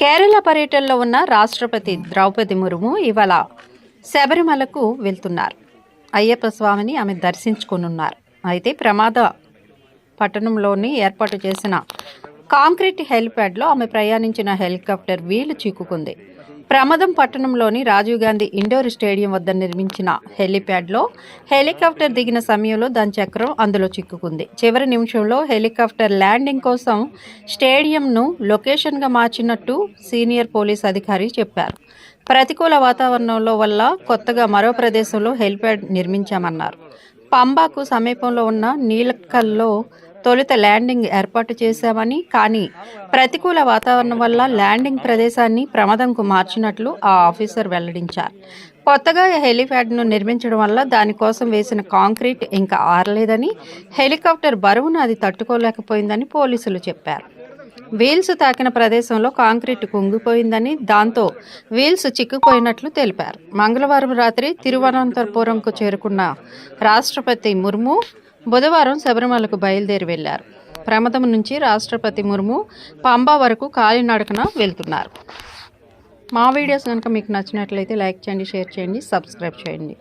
కేరళ పర్యటనలో ఉన్న రాష్ట్రపతి ద్రౌపది ముర్ము ఇవాళ శబరిమలకు వెళ్తున్నారు. అయ్యప్ప స్వామిని ఆమె దర్శించుకునున్నారు. అయితే ప్రమాద పట్టణంలోని ఏర్పాటు చేసిన కాంక్రీట్ హెలిప్యాడ్లో ఆమె ప్రయాణించిన హెలికాప్టర్ వీలు చిక్కుకుంది. ప్రమాదం పట్టణంలోని రాజీవ్ గాంధీ ఇండోర్ స్టేడియం వద్ద నిర్మించిన హెలిప్యాడ్లో హెలికాప్టర్ దిగిన సమయంలో దాని చక్రం అందులో చిక్కుకుంది. చివరి నిమిషంలో హెలికాప్టర్ ల్యాండింగ్ కోసం స్టేడియంను లొకేషన్గా మార్చినట్టు సీనియర్ పోలీస్ అధికారి చెప్పారు. ప్రతికూల వాతావరణంలో వల్ల కొత్తగా మరో ప్రదేశంలో హెలిప్యాడ్ నిర్మించామన్నారు. పంబాకు సమీపంలో ఉన్న నీలక్కల్లో తొలుత ల్యాండింగ్ ఏర్పాటు చేశామని కానీ ప్రతికూల వాతావరణం వల్ల ల్యాండింగ్ ప్రదేశాన్ని ప్రమాదంకు మార్చినట్లు ఆ ఆఫీసర్ వెల్లడించారు. కొత్తగా హెలిప్యాడ్ను నిర్మించడం వల్ల దానికోసం వేసిన కాంక్రీట్ ఇంకా ఆరలేదని హెలికాప్టర్ బరువును అది తట్టుకోలేకపోయిందని పోలీసులు చెప్పారు. వీల్స్ తాకిన ప్రదేశంలో కాంక్రీట్ కుంగిపోయిందని దాంతో వీల్స్ చిక్కుపోయినట్లు తెలిపారు. మంగళవారం రాత్రి తిరువనంతపురంకు చేరుకున్న రాష్ట్రపతి ముర్ము బుధవారం శబరిమలకు బయలుదేరి వెళ్ళారు. ప్రమదం నుంచి రాష్ట్రపతి ముర్ము పాంబా వరకు కాలినడకన వెళ్తున్నారు. మా వీడియోస్ కనుక మీకు నచ్చినట్లయితే లైక్ చేయండి షేర్ చేయండి సబ్స్క్రైబ్ చేయండి.